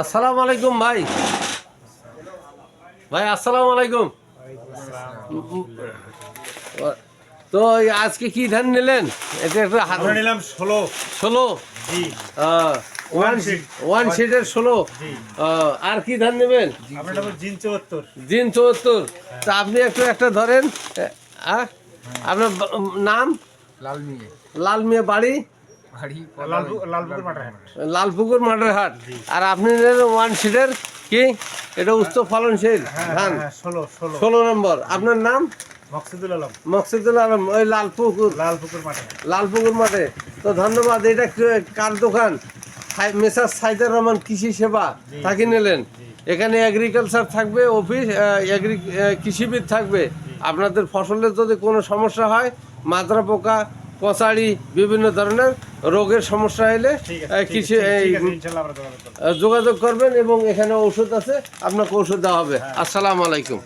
আসসালামু আলাইকুম ভাই। ভাই আসসালামু আলাইকুম। তো আজকে কি ধান নিলেন? এটা একটা হাত নিলাম ষোলো। ষোলো? জি। ওয়ান শিটের ষোলো? জি। আর কি ধান নেবেন? জিন চুয়াত্তর। চুয়াত্তর। তা আপনি একটু একটা ধরেন। আপনার নাম? লাল মিয়ে লাল মিয়া বাড়ি? লালপুকুর মাঠের হাট। মাঠেরহাট আর আপনি ওয়ান শিটের কি? এটা উচ্চ ফলনশীল হ্যাঁ ধান। হ্যাঁ ষোলো ষোলো। নম্বর। আপনার নাম? মকসুদুল আলম। মকসুদুল আলম ওই লালপুকুর লালপুকুর মাঠে। লালপুকুর মাঠে। তো ধন্যবাদ এটা কে- কার দোকান? মেসার সাইদুর রহমান কৃষি সেবা। তাকে নিলেন? এখানে এগ্রিকালচার থাকবে অফিস এগ্রি কৃষিবিদ থাকবে। আপনাদের ফসলের যদি কোনো সমস্যা হয় মাজরা পোকা পচাড়ি বিভিন্ন ধরনের রোগের সমস্যা হলে কিছু যোগাযোগ যোগাযোগ করবেন এবং এখানে ওষুধ আছে আপনাকে ওষুধ দেওয়া হবে। আসসালামু আলাইকুম।